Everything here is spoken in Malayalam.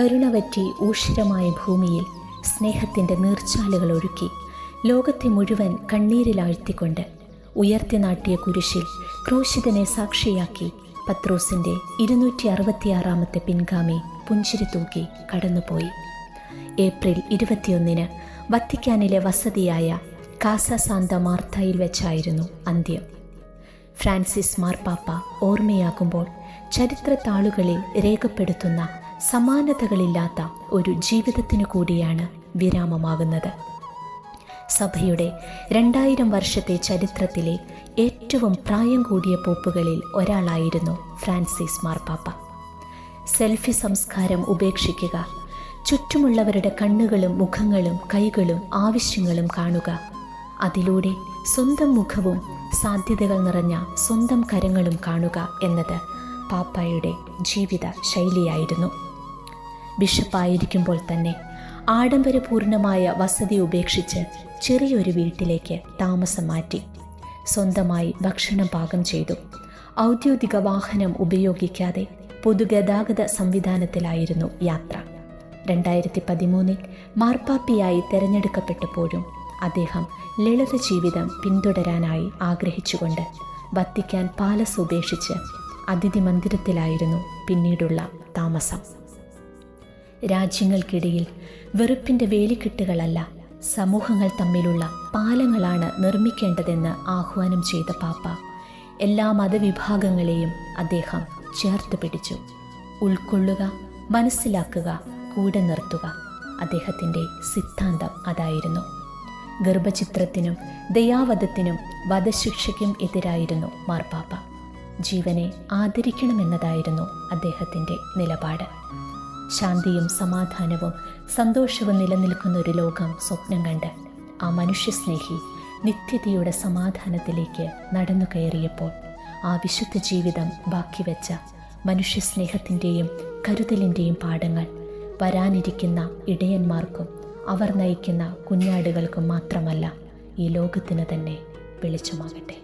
കരുണവറ്റി ഊഷിരമായ ഭൂമിയിൽ സ്നേഹത്തിന്റെ നീർച്ചാലുകൾ ഒഴുക്കി ലോകത്തെ മുഴുവൻ കണ്ണീരിലാഴ്ത്തിക്കൊണ്ട് ഉയർത്തി നാട്ടിയ കുരിശിൽ ക്രൂശിതനെ സാക്ഷിയാക്കി പത്രോസിന്റെ ഇരുന്നൂറ്റി അറുപത്തിയാറാമത്തെ പിൻഗാമി പുഞ്ചിരി തൂക്കി കടന്നുപോയി. ഏപ്രിൽ ഇരുപത്തിയൊന്നിന് വത്തിക്കാനിലെ വസതിയായ കാസ സാന്ത മാർത്തയിൽ വെച്ചായിരുന്നു അന്ത്യം. ഫ്രാൻസിസ് മാർപ്പാപ്പ ഓർമ്മയാകുമ്പോൾ ചരിത്ര താളുകളിൽ രേഖപ്പെടുത്തുന്ന സമാനതകളില്ലാത്ത ഒരു ജീവിതത്തിനു കൂടിയാണ് വിരാമമാകുന്നത്. സഭയുടെ രണ്ടായിരം വർഷത്തെ ചരിത്രത്തിലെ ഏറ്റവും പ്രായം കൂടിയ പോപ്പുകളിൽ ഒരാളായിരുന്നു ഫ്രാൻസിസ് മാർപ്പാപ്പ. സെൽഫി സംസ്കാരം ഉപേക്ഷിക്കുക ചുറ്റുമുള്ളവരുടെ കണ്ണുകളും മുഖങ്ങളും കൈകളും ആവശ്യങ്ങളും കാണുക അതിലൂടെ സ്വന്തം മുഖവും സാധ്യതകൾ നിറഞ്ഞ സ്വന്തം കരങ്ങളും കാണുക എന്നത് പാപ്പായുടെ ജീവിത ശൈലിയായിരുന്നു ബിഷപ്പായിരിക്കുമ്പോൾ തന്നെ ആഡംബരപൂർണമായ വസതി ഉപേക്ഷിച്ച് ചെറിയൊരു വീട്ടിലേക്ക് താമസം മാറ്റി. സ്വന്തമായി ഭക്ഷണം പാകം ചെയ്തു. ഔദ്യോഗിക വാഹനം ഉപയോഗിക്കാതെ പൊതുഗതാഗത സംവിധാനത്തിലായിരുന്നു യാത്ര. രണ്ടായിരത്തി പതിമൂന്നിൽ മാർപ്പാപ്പിയായി തെരഞ്ഞെടുക്കപ്പെട്ടപ്പോഴും അദ്ദേഹം ലളിത ജീവിതം പിന്തുടരാനായി ആഗ്രഹിച്ചുകൊണ്ട് വത്തിക്കാൻ പാലസ് ഉപേക്ഷിച്ച് അതിഥി മന്ദിരത്തിലായിരുന്നു പിന്നീടുള്ള താമസം. രാജ്യങ്ങൾക്കിടയിൽ വെറുപ്പിന്റെ വേലിക്കെട്ടുകളല്ല സമൂഹങ്ങൾ തമ്മിലുള്ള പാലങ്ങളാണ് നിർമ്മിക്കേണ്ടതെന്ന് ആഹ്വാനം ചെയ്ത പാപ്പ. എല്ലാ മതവിഭാഗങ്ങളെയും അദ്ദേഹം ചേർത്ത് പിടിച്ചു. ഉൾക്കൊള്ളുക മനസ്സിലാക്കുക കൂടെ നിർത്തുക അദ്ദേഹത്തിന്റെ സിദ്ധാന്തം അതായിരുന്നു. ഗർഭചിത്രത്തിനും ദയാവധത്തിനും വധശിക്ഷയ്ക്കും എതിരായിരുന്നു മാർപ്പാപ്പ ജീവനെ ആദരിക്കണമെന്നതായിരുന്നു അദ്ദേഹത്തിന്റെ നിലപാട്. ശാന്തിയും സമാധാനവും സന്തോഷവും നിലനിൽക്കുന്ന ഒരു ലോകം സ്വപ്നം കണ്ട് ആ മനുഷ്യസ്നേഹി നിത്യതയുടെ സമാധാനത്തിലേക്ക് നടന്നു കയറിയപ്പോൾ ആ വിശുദ്ധ ജീവിതം ബാക്കി വെച്ച മനുഷ്യസ്നേഹത്തിന്റെയും കരുതലിന്റെയും പാഠങ്ങൾ വരാനിരിക്കുന്ന ഇടയന്മാർക്കും അവർ നയിക്കുന്ന കുഞ്ഞാടുകൾക്കും മാത്രമല്ല ഈ ലോകത്തിന് തന്നെ വെളിച്ചമാകട്ടെ.